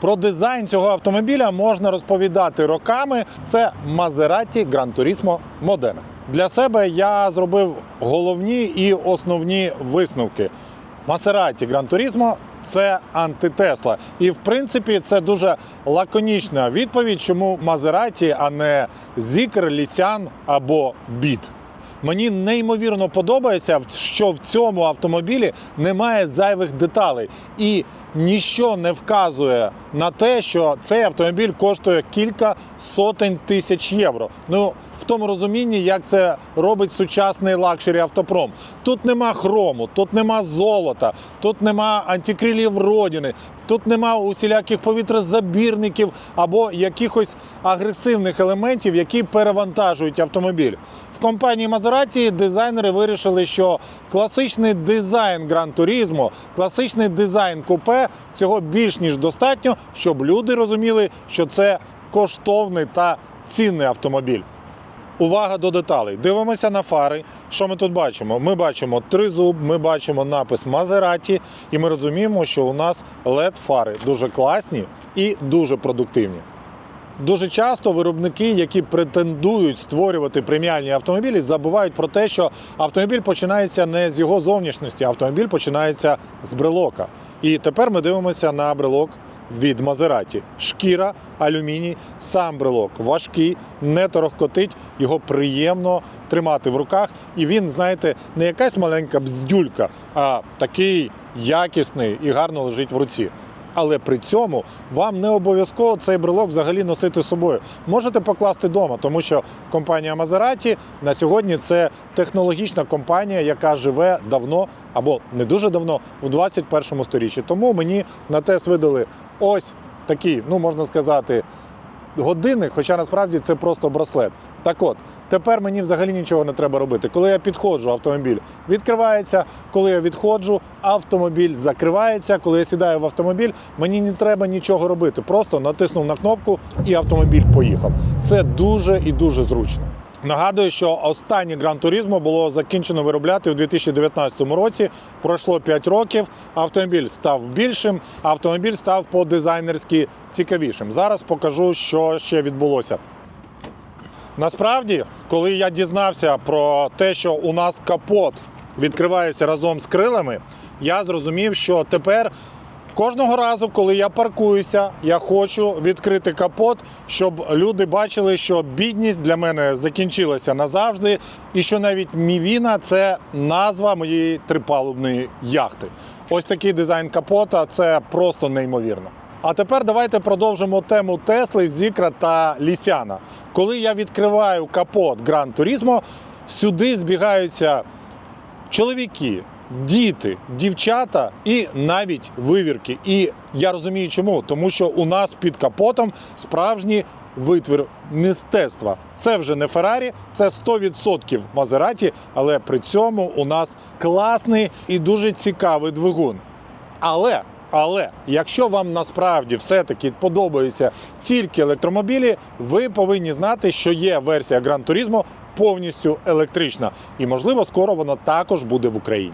Про дизайн цього автомобіля можна розповідати роками. Це Maserati Gran Turismo Modena. Для себе я зробив головні і основні висновки. Maserati Gran Turismo – це антитесла. І в принципі це дуже лаконічна відповідь, чому Maserati, а не Zikr, Лісян або Біт. Мені неймовірно подобається, що в цьому автомобілі немає зайвих деталей, і ніщо не вказує на те, що цей автомобіль коштує кілька сотень тисяч євро. Ну тому розумінні, як це робить сучасний лакшері автопром. Тут нема хрому, тут нема золота, тут нема антикрилів родини, тут нема усіляких повітрозабірників або якихось агресивних елементів, які перевантажують автомобіль. В компанії Maserati дизайнери вирішили, що класичний дизайн Gran Turismo, класичний дизайн купе цього більш ніж достатньо, щоб люди розуміли, що це коштовний та цінний автомобіль. Увага до деталей. Дивимося на фари. Що ми тут бачимо? Ми бачимо тризуб, ми бачимо напис Maserati, і ми розуміємо, що у нас led фари дуже класні і дуже продуктивні. Дуже часто виробники, які претендують створювати преміальні автомобілі, забувають про те, що автомобіль починається не з його зовнішності, автомобіль починається з брелока. І тепер ми дивимося на брелок від Мазераті. Шкіра, алюміній, сам брелок важкий, не торохкотить, його приємно тримати в руках. І він, знаєте, не якась маленька бздюлька, а такий якісний і гарно лежить в руці але при цьому вам не обов'язково цей брелок взагалі носити з собою. Можете покласти вдома, тому що компанія Maserati на сьогодні це технологічна компанія, яка живе давно або не дуже давно в 21 сторіччі. Тому мені на тест видали ось такий, ну можна сказати. Годинник, хоча насправді це просто браслет. Так от, тепер мені взагалі нічого не треба робити. Коли я підходжу, автомобіль відкривається. Коли я відходжу, автомобіль закривається. Коли я сідаю в автомобіль, мені не треба нічого робити. Просто натиснув на кнопку і автомобіль поїхав. Це дуже і дуже зручно. Нагадую, що останнє Gran Turismo було закінчено виробляти у 2019 році. Пройшло 5 років. Автомобіль став більшим, автомобіль став по дизайнерськи цікавішим. Зараз покажу, що ще відбулося. Насправді, коли я дізнався про те, що у нас капот відкривається разом з крилами, я зрозумів, що тепер кожного разу, коли я паркуюся, я хочу відкрити капот, щоб люди бачили, що бідність для мене закінчилася назавжди, і що навіть Мівіна це назва моєї трипалубної яхти. Ось такий дизайн капота це просто неймовірно. А тепер давайте продовжимо тему Тесли, Зікра та Лісяна. Коли я відкриваю капот Gran Turismo, сюди збігаються чоловіки, діти, дівчата і навіть вивірки. І я розумію, чому, тому що у нас під капотом справжній витвір мистецтва. Це вже не Феррарі, це 100% Мазераті, але при цьому у нас класний і дуже цікавий двигун. Але, але, якщо вам насправді все-таки подобаються тільки електромобілі, ви повинні знати, що є версія Gran Turismo повністю електрична. І, можливо, скоро вона також буде в Україні.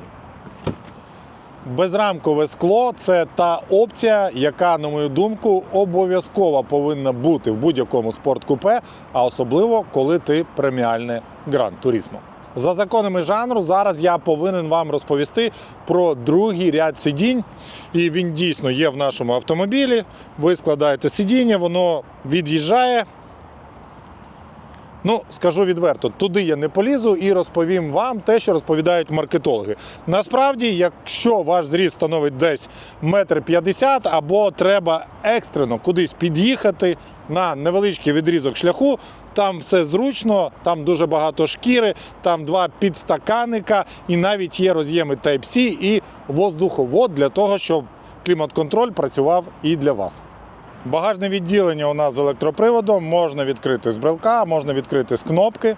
Безрамкове скло це та опція, яка, на мою думку, обов'язково повинна бути в будь-якому спорткупе, а особливо коли ти преміальне Gran Turismo. За законами жанру, зараз я повинен вам розповісти про другий ряд сидінь. І він дійсно є в нашому автомобілі. Ви складаєте сидіння, воно від'їжджає. Ну, скажу відверто, туди я не полізу і розповім вам те, що розповідають маркетологи. Насправді, якщо ваш зріст становить десь метр п'ятдесят, або треба екстрено кудись під'їхати на невеличкий відрізок шляху, там все зручно, там дуже багато шкіри, там два підстаканника, і навіть є роз'єми Type-C і воздуховод для того, щоб клімат-контроль працював і для вас. Багажне відділення у нас з електроприводом можна відкрити з брелка, можна відкрити з кнопки.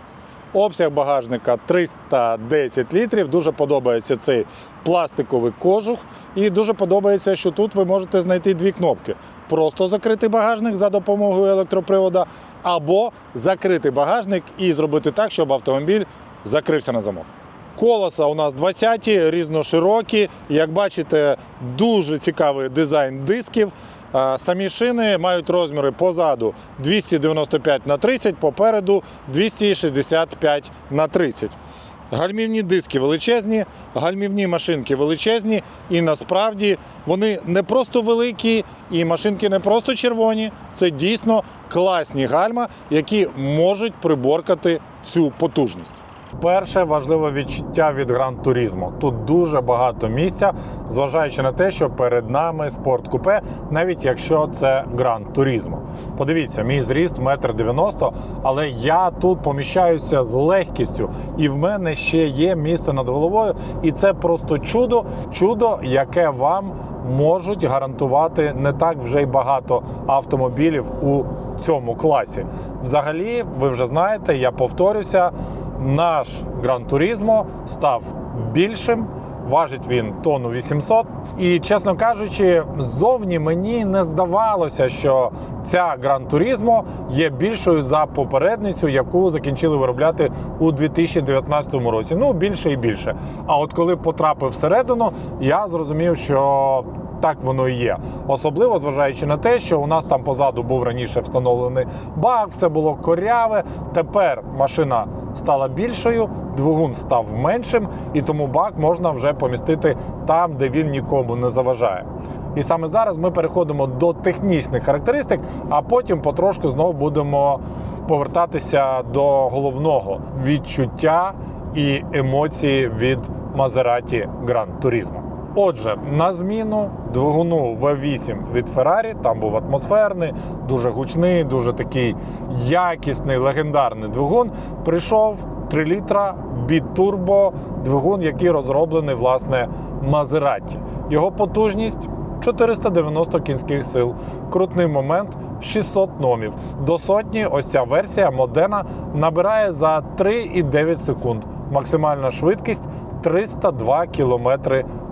Обсяг багажника 310 літрів. Дуже подобається цей пластиковий кожух. І дуже подобається, що тут ви можете знайти дві кнопки: просто закрити багажник за допомогою електропривода, або закрити багажник і зробити так, щоб автомобіль закрився на замок. Колеса у нас 20-ті, різноширокі. Як бачите, дуже цікавий дизайн дисків. Самі шини мають розміри позаду 295 на 30, попереду 265 на 30. Гальмівні диски величезні, гальмівні машинки величезні, і насправді вони не просто великі, і машинки не просто червоні. Це дійсно класні гальма, які можуть приборкати цю потужність. Перше важливе відчуття від Гран Турізмо. Тут дуже багато місця, зважаючи на те, що перед нами спорткупе, навіть якщо це Гран Турізмо. Подивіться, мій зріст 1,90 м, але я тут поміщаюся з легкістю, і в мене ще є місце над головою. І це просто чудо, чудо, яке вам можуть гарантувати не так вже й багато автомобілів у цьому класі. Взагалі, ви вже знаєте, я повторюся наш Гран Турізмо став більшим. Важить він тонну 800. І, чесно кажучи, ззовні мені не здавалося, що ця Гран Турізмо є більшою за попередницю, яку закінчили виробляти у 2019 році. Ну, більше і більше. А от коли потрапив всередину, я зрозумів, що так воно і є. Особливо зважаючи на те, що у нас там позаду був раніше встановлений бак, все було коряве. Тепер машина стала більшою, двигун став меншим, і тому бак можна вже помістити там, де він нікому не заважає. І саме зараз ми переходимо до технічних характеристик, а потім потрошку знову будемо повертатися до головного відчуття і емоції від Maserati Gran Turismo. Отже, на зміну двигуну V8 від Ferrari, там був атмосферний, дуже гучний, дуже такий якісний, легендарний двигун. Прийшов 3 літра бітурбо двигун, який розроблений власне Maserati. Його потужність 490 кінських сил, крутний момент 600 номів. До сотні ось ця версія Модена набирає за 3,9 секунд. Максимальна швидкість 302 км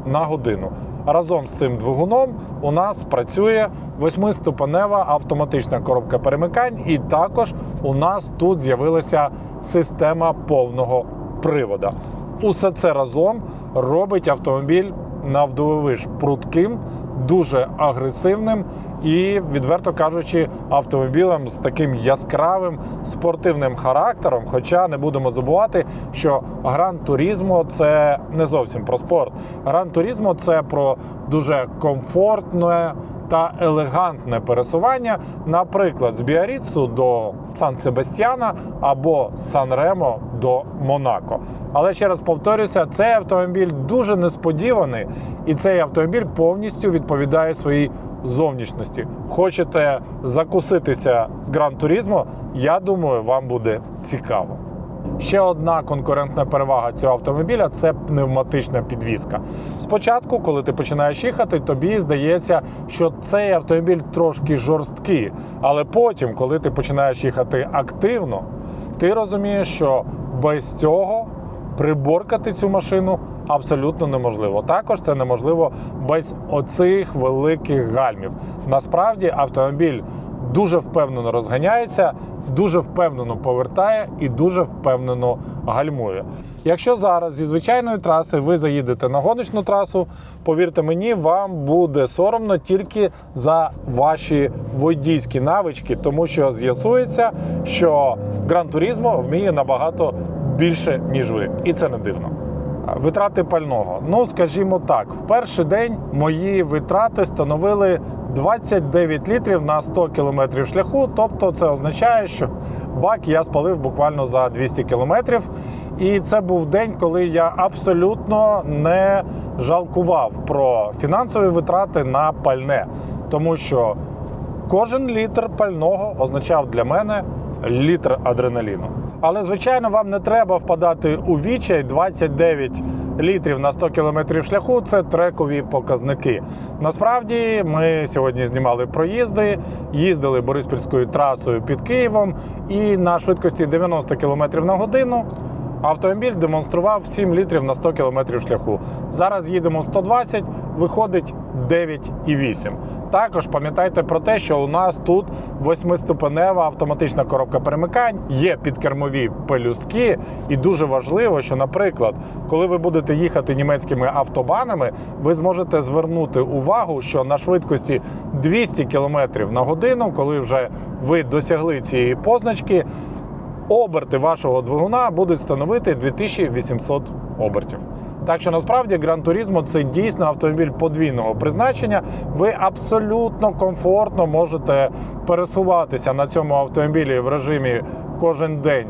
на годину. Разом з цим двигуном у нас працює восьмиступенева автоматична коробка перемикань, і також у нас тут з'явилася система повного привода. Усе це разом робить автомобіль навдивовиж прутким, дуже агресивним і, відверто кажучи, автомобілем з таким яскравим спортивним характером. Хоча не будемо забувати, що Гран Турізмо це не зовсім про спорт. Гран Турізмо це про дуже комфортне та елегантне пересування, наприклад, з Біаріцу до Сан Себастьяна або Сан Ремо до Монако. Але ще раз повторюся, цей автомобіль дуже несподіваний, і цей автомобіль повністю відповідає своїй зовнішності. Хочете закуситися з Гран Турізмо? Я думаю, вам буде цікаво. Ще одна конкурентна перевага цього автомобіля це пневматична підвізка. Спочатку, коли ти починаєш їхати, тобі здається, що цей автомобіль трошки жорсткий. Але потім, коли ти починаєш їхати активно, ти розумієш, що без цього приборкати цю машину абсолютно неможливо. Також це неможливо без оцих великих гальмів. Насправді автомобіль дуже впевнено розганяється, дуже впевнено повертає і дуже впевнено гальмує. Якщо зараз зі звичайної траси ви заїдете на гоночну трасу, повірте мені, вам буде соромно тільки за ваші водійські навички, тому що з'ясується, що Гран Турізмо вміє набагато більше, ніж ви, і це не дивно. Витрати пального. Ну, скажімо так, в перший день мої витрати становили 29 літрів на 100 кілометрів шляху. Тобто це означає, що бак я спалив буквально за 200 кілометрів. І це був день, коли я абсолютно не жалкував про фінансові витрати на пальне, тому що кожен літр пального означав для мене літр адреналіну. Але, звичайно, вам не треба впадати у відчай 29 літрів на 100 кілометрів шляху це трекові показники. Насправді ми сьогодні знімали проїзди, їздили Бориспільською трасою під Києвом, і на швидкості 90 км на годину автомобіль демонстрував 7 літрів на 100 км шляху. Зараз їдемо 120, виходить 9,8. Також пам'ятайте про те, що у нас тут восьмиступенева автоматична коробка перемикань, є підкермові пелюстки, і дуже важливо, що, наприклад, коли ви будете їхати німецькими автобанами, ви зможете звернути увагу, що на швидкості 200 км на годину, коли вже ви досягли цієї позначки, оберти вашого двигуна будуть становити 2800 обертів. Так що насправді Gran Turismo – це дійсно автомобіль подвійного призначення. Ви абсолютно комфортно можете пересуватися на цьому автомобілі в режимі кожен день,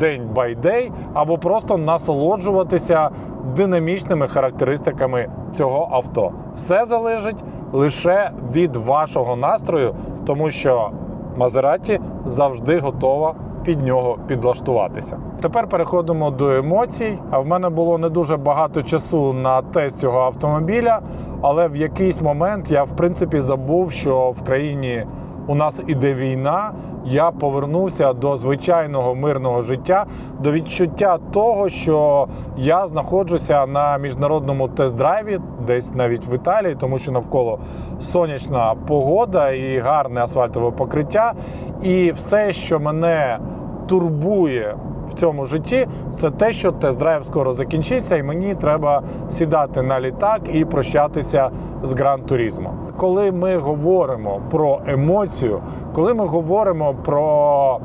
день бай дей, або просто насолоджуватися динамічними характеристиками цього авто. Все залежить лише від вашого настрою, тому що Мазераті завжди готова під нього підлаштуватися. Тепер переходимо до емоцій. А в мене було не дуже багато часу на тест цього автомобіля, але в якийсь момент я в принципі забув, що в країні у нас іде війна. Я повернувся до звичайного мирного життя, до відчуття того, що я знаходжуся на міжнародному тест-драйві, десь навіть в Італії, тому що навколо сонячна погода і гарне асфальтове покриття. І все, що мене турбує в цьому житті, це те, що тест-драйв скоро закінчиться, і мені треба сідати на літак і прощатися з Гран Турізмо. Коли ми говоримо про емоцію, коли ми говоримо про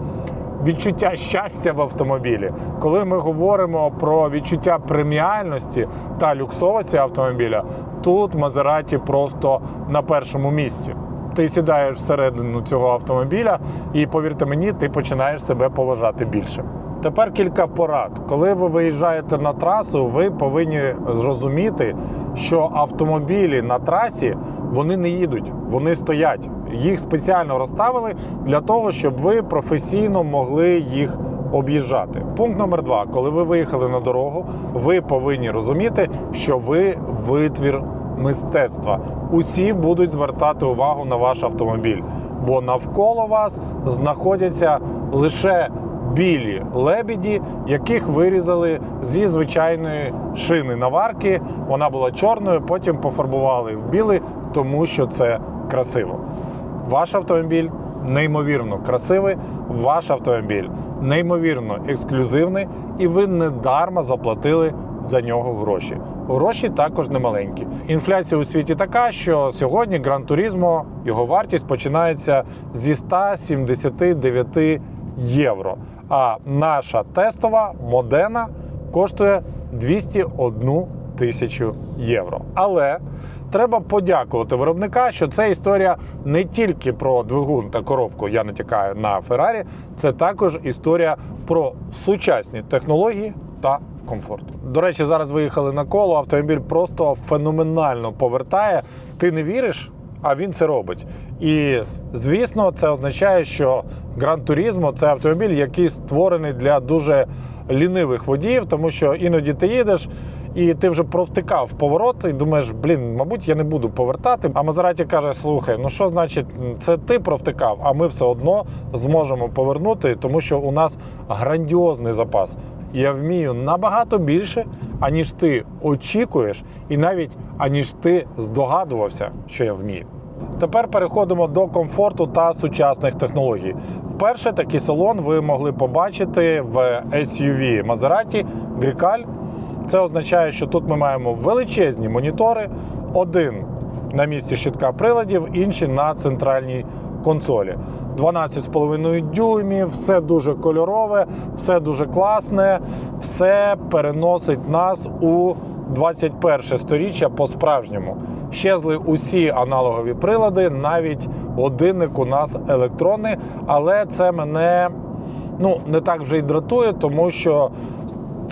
відчуття щастя в автомобілі, коли ми говоримо про відчуття преміальності та люксовості автомобіля, тут Мазераті просто на першому місці. Ти сідаєш всередину цього автомобіля, і повірте мені, ти починаєш себе поважати більше. Тепер кілька порад. Коли ви виїжджаєте на трасу, ви повинні зрозуміти, що автомобілі на трасі вони не їдуть, вони стоять. Їх спеціально розставили для того, щоб ви професійно могли їх об'їжджати. Пункт номер два: коли ви виїхали на дорогу, ви повинні розуміти, що ви витвір мистецтва. Усі будуть звертати увагу на ваш автомобіль, бо навколо вас знаходяться лише білі лебіді, яких вирізали зі звичайної шини наварки. Вона була чорною, потім пофарбували в білий, тому що це красиво. Ваш автомобіль неймовірно красивий, ваш автомобіль неймовірно ексклюзивний, і ви не дарма заплатили за нього гроші. Гроші також немаленькі. Інфляція у світі така, що сьогодні Гран Турізмо його вартість починається зі 179 євро. А наша тестова модена коштує 201 тисячу євро. Але треба подякувати виробника, що це історія не тільки про двигун та коробку. Я натякаю на Феррарі, це також історія про сучасні технології та комфорт. До речі, зараз виїхали на коло. Автомобіль просто феноменально повертає. Ти не віриш? А він це робить. І звісно, це означає, що Гран Турізмо це автомобіль, який створений для дуже лінивих водіїв, тому що іноді ти їдеш. І ти вже провтикав поворот, і думаєш, блін, мабуть, я не буду повертати. А Мазераті каже: слухай, ну що значить, це ти провтикав, а ми все одно зможемо повернути, тому що у нас грандіозний запас. Я вмію набагато більше, аніж ти очікуєш, і навіть аніж ти здогадувався, що я вмію. Тепер переходимо до комфорту та сучасних технологій. Вперше такий салон ви могли побачити в SUV Maserati Gricale. Це означає, що тут ми маємо величезні монітори, один на місці щитка приладів, інший на центральній консолі. 12,5 дюймів, все дуже кольорове, все дуже класне, все переносить нас у 21 сторіччя по-справжньому. Щезли усі аналогові прилади, навіть годинник у нас електронний, але це мене ну, не так вже й дратує, тому що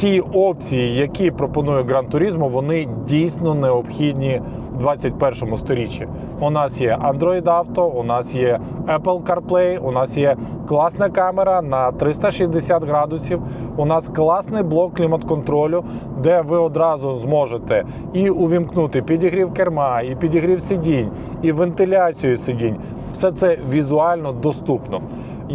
ті опції, які пропонує Gran Turismo, вони дійсно необхідні в 21 сторіччі. У нас є Android Auto, у нас є Apple CarPlay, у нас є класна камера на 360 градусів. У нас класний блок клімат-контролю, де ви одразу зможете і увімкнути підігрів керма, і підігрів сидінь, і вентиляцію сидінь. Все це візуально доступно.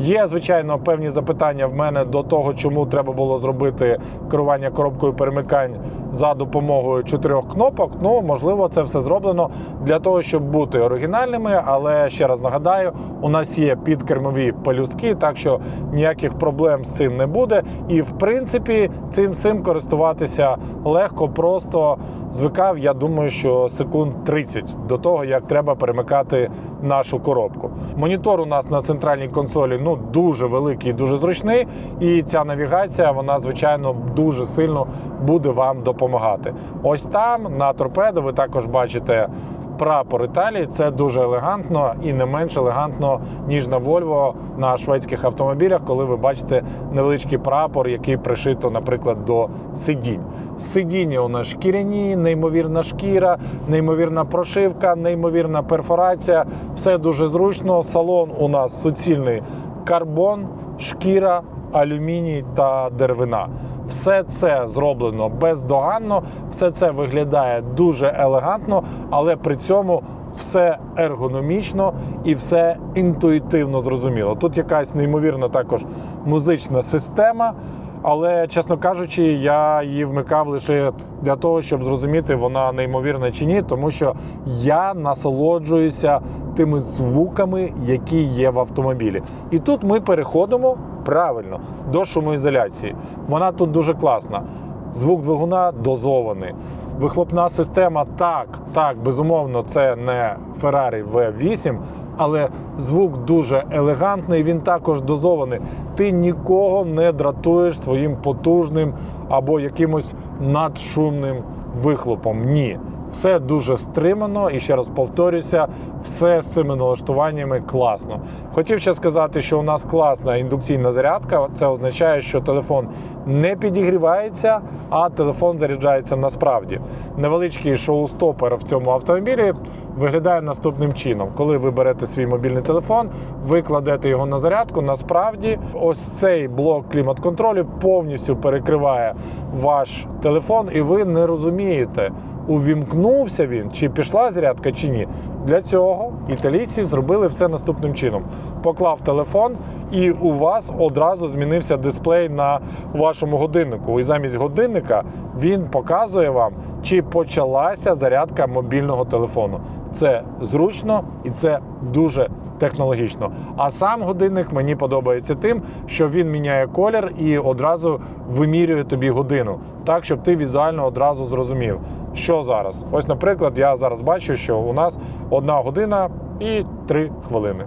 Є, звичайно, певні запитання в мене до того, чому треба було зробити керування коробкою перемикань за допомогою чотирьох кнопок. Ну, можливо, це все зроблено для того, щоб бути оригінальними. Але ще раз нагадаю, у нас є підкермові пелюстки, так що ніяких проблем з цим не буде. І в принципі, цим всім користуватися легко, просто звикав. Я думаю, що секунд 30 до того, як треба перемикати нашу коробку. Монітор у нас на центральній консолі ну дуже великий, дуже зручний. І ця навігація, вона звичайно дуже сильно буде вам допомагати. Ось там на торпедо ви також бачите. Прапор Італії це дуже елегантно і не менш елегантно, ніж на Volvo на шведських автомобілях, коли ви бачите невеличкий прапор, який пришито, наприклад, до сидінь. Сидіння у нас шкіряні, неймовірна шкіра, неймовірна прошивка, неймовірна перфорація. Все дуже зручно. Салон у нас суцільний карбон, шкіра, алюміній та деревина. Все це зроблено бездоганно, все це виглядає дуже елегантно, але при цьому все ергономічно і все інтуїтивно зрозуміло. Тут якась неймовірна також музична система. Але, чесно кажучи, я її вмикав лише для того, щоб зрозуміти, вона неймовірна чи ні, тому що я насолоджуюся тими звуками, які є в автомобілі. І тут ми переходимо правильно до шумоізоляції. Вона тут дуже класна. Звук двигуна дозований. Вихлопна система так, так, безумовно, це не Ferrari V8, але звук дуже елегантний, він також дозований. Ти нікого не дратуєш своїм потужним або якимось надшумним вихлопом. Ні. Все дуже стримано і ще раз повторюся, все з цими налаштуваннями класно. Хотів ще сказати, що у нас класна індукційна зарядка. Це означає, що телефон не підігрівається, а телефон заряджається насправді. Невеличкий шоу-стопер в цьому автомобілі виглядає наступним чином: коли ви берете свій мобільний телефон, ви кладете його на зарядку. Насправді, ось цей блок клімат-контролю повністю перекриває ваш телефон, і ви не розумієте увімкнувся він, чи пішла зарядка, чи ні. Для цього італійці зробили все наступним чином: поклав телефон, і у вас одразу змінився дисплей на вашому годиннику. І замість годинника він показує вам, чи почалася зарядка мобільного телефону. Це зручно і це дуже технологічно. А сам годинник мені подобається тим, що він міняє колір і одразу вимірює тобі годину, так щоб ти візуально одразу зрозумів, що зараз. Ось, наприклад, я зараз бачу, що у нас одна година і три хвилини.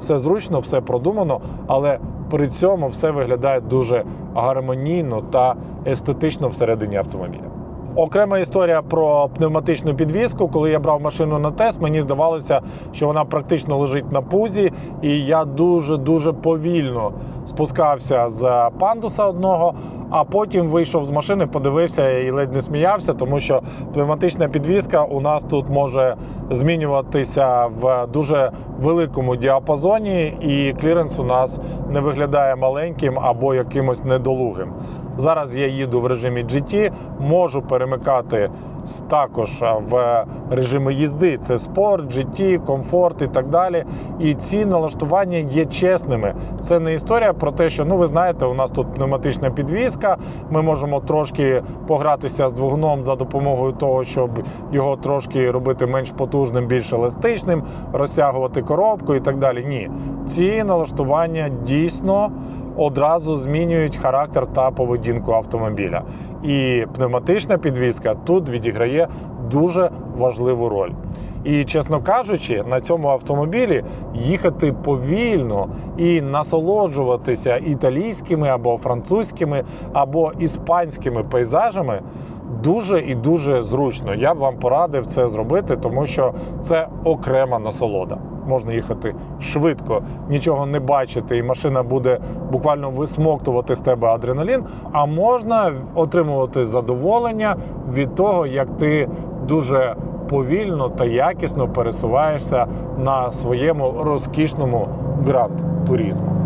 Все зручно, все продумано, але при цьому все виглядає дуже гармонійно та естетично всередині автомобіля. Окрема історія про пневматичну підвіску. Коли я брав машину на тест, мені здавалося, що вона практично лежить на пузі, і я дуже дуже повільно спускався з пандуса одного. А потім вийшов з машини, подивився і ледь не сміявся, тому що пневматична підвіска у нас тут може змінюватися в дуже великому діапазоні, і кліренс у нас не виглядає маленьким або якимось недолугим. Зараз я їду в режимі GT, можу перемикати також в режими їзди. Це спорт, GT, комфорт і так далі. І ці налаштування є чесними. Це не історія про те, що ну ви знаєте, у нас тут пневматична підвіска. Ми можемо трошки погратися з двигуном за допомогою того, щоб його трошки робити менш потужним, більш еластичним, розтягувати коробку і так далі. Ні, ці налаштування дійсно одразу змінюють характер та поведінку автомобіля. І пневматична підвізка тут відіграє дуже важливу роль. І, чесно кажучи, на цьому автомобілі їхати повільно і насолоджуватися італійськими або французькими або іспанськими пейзажами дуже і дуже зручно. Я б вам порадив це зробити, тому що це окрема насолода. Можна їхати швидко, нічого не бачити, і машина буде буквально висмоктувати з тебе адреналін. А можна отримувати задоволення від того, як ти дуже повільно та якісно пересуваєшся на своєму розкішному гранд туризму.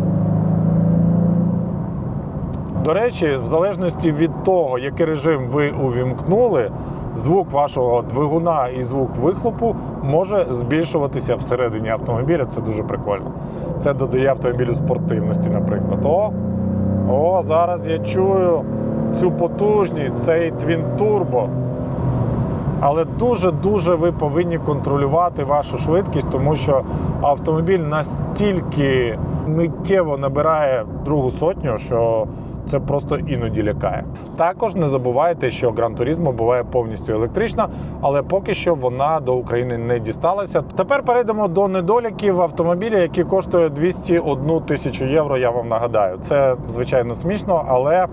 До речі, в залежності від того, який режим ви увімкнули, звук вашого двигуна і звук вихлопу може збільшуватися всередині автомобіля. Це дуже прикольно. Це додає автомобілю спортивності, наприклад. О, о, зараз я чую цю потужність, цей твін турбо. Але дуже-дуже ви повинні контролювати вашу швидкість, тому що автомобіль настільки миттєво набирає другу сотню, що це просто іноді лякає. Також не забувайте, що Gran Turismo буває повністю електрична, але поки що вона до України не дісталася. Тепер перейдемо до недоліків автомобіля, який коштує 201 тисячу євро. Я вам нагадаю. Це звичайно смішно, але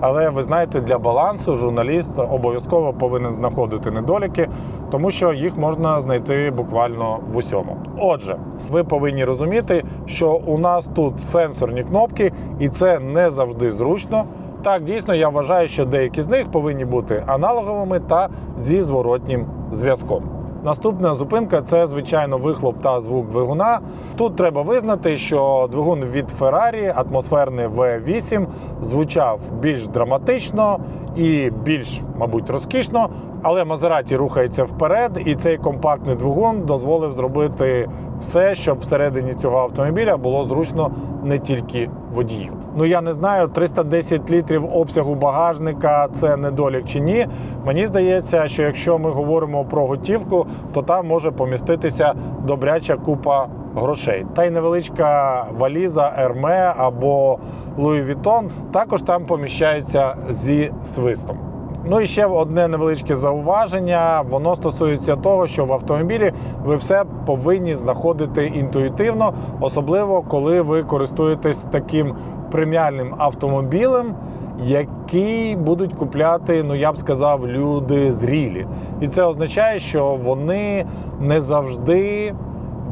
але ви знаєте, для балансу журналіст обов'язково повинен знаходити недоліки, тому що їх можна знайти буквально в усьому. Отже, ви повинні розуміти, що у нас тут сенсорні кнопки, і це не завжди зручно. Так, дійсно, я вважаю, що деякі з них повинні бути аналоговими та зі зворотнім зв'язком. Наступна зупинка це звичайно вихлоп та звук двигуна. Тут треба визнати, що двигун від Ferrari, атмосферний V8, звучав більш драматично і більш, мабуть, розкішно. Але Мазераті рухається вперед, і цей компактний двигун дозволив зробити все, щоб всередині цього автомобіля було зручно не тільки водію. Ну я не знаю, 310 літрів обсягу багажника це недолік чи ні. Мені здається, що якщо ми говоримо про готівку, то там може поміститися добряча купа грошей. Та й невеличка валіза Ерме або Луї Вітон також там поміщається зі свистом. Ну і ще одне невеличке зауваження. Воно стосується того, що в автомобілі ви все повинні знаходити інтуїтивно, особливо коли ви користуєтесь таким преміальним автомобілем, який будуть купляти, ну я б сказав, люди зрілі. І це означає, що вони не завжди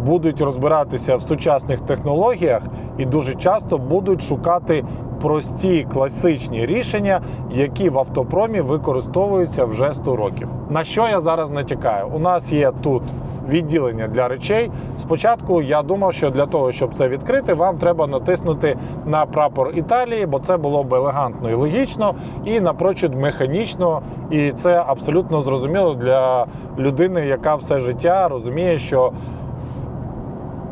будуть розбиратися в сучасних технологіях і дуже часто будуть шукати прості класичні рішення, які в автопромі використовуються вже 100 років. На що я зараз натякаю? У нас є тут відділення для речей. Спочатку я думав, що для того, щоб це відкрити, вам треба натиснути на прапор Італії, бо це було б елегантно і логічно, і напрочуд механічно. І це абсолютно зрозуміло для людини, яка все життя розуміє, що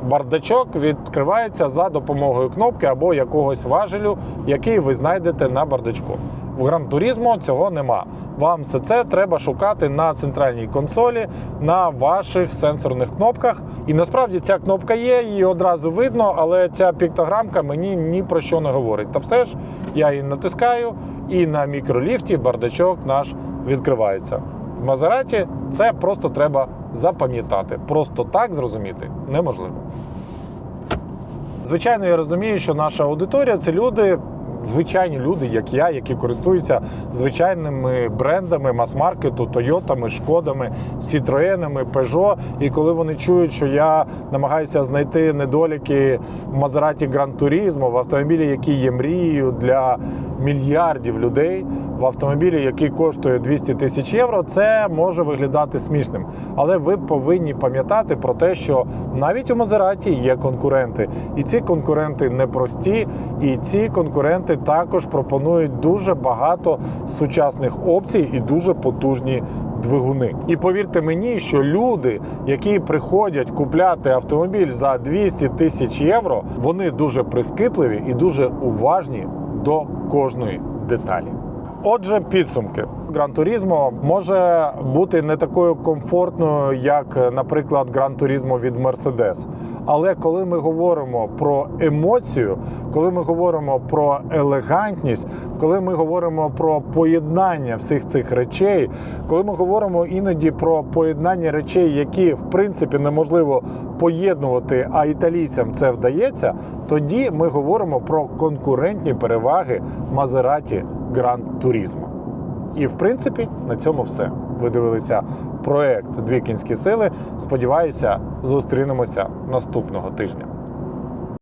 бардачок відкривається за допомогою кнопки або якогось важелю, який ви знайдете на бардачку. В Gran цього нема. Вам все це треба шукати на центральній консолі, на ваших сенсорних кнопках. І насправді ця кнопка є, її одразу видно, але ця піктограмка мені ні про що не говорить. Та все ж я її натискаю, і на мікроліфті бардачок наш відкривається. Мазераті це просто треба запам'ятати. Просто так зрозуміти неможливо. Звичайно, я розумію, що наша аудиторія це люди, звичайні люди, як я, які користуються звичайними брендами мас-маркету, Тойотами, Шкодами, Сітроенами, Peugeot. І коли вони чують, що я намагаюся знайти недоліки в Мазераті Гран Турізмо, в автомобілі, який є мрією для мільярдів людей, в автомобілі, який коштує 200 тисяч євро, це може виглядати смішним. Але ви повинні пам'ятати про те, що навіть у Мазераті є конкуренти, і ці конкуренти непрості, і ці конкуренти також пропонують дуже багато сучасних опцій і дуже потужні двигуни. І повірте мені, що люди, які приходять купляти автомобіль за 200 тисяч євро, вони дуже прискіпливі і дуже уважні до кожної деталі. Отже, підсумки. Гран Турізмо може бути не такою комфортною, як, наприклад, Гран Турізмо від Mercedes. Але коли ми говоримо про емоцію, коли ми говоримо про елегантність, коли ми говоримо про поєднання всіх цих речей, коли ми говоримо іноді про поєднання речей, які в принципі неможливо поєднувати, а італійцям це вдається, тоді ми говоримо про конкурентні переваги Мазераті Гран Турізмо. І в принципі на цьому все. Ви дивилися проект Дві кінські сили. Сподіваюся, зустрінемося наступного тижня.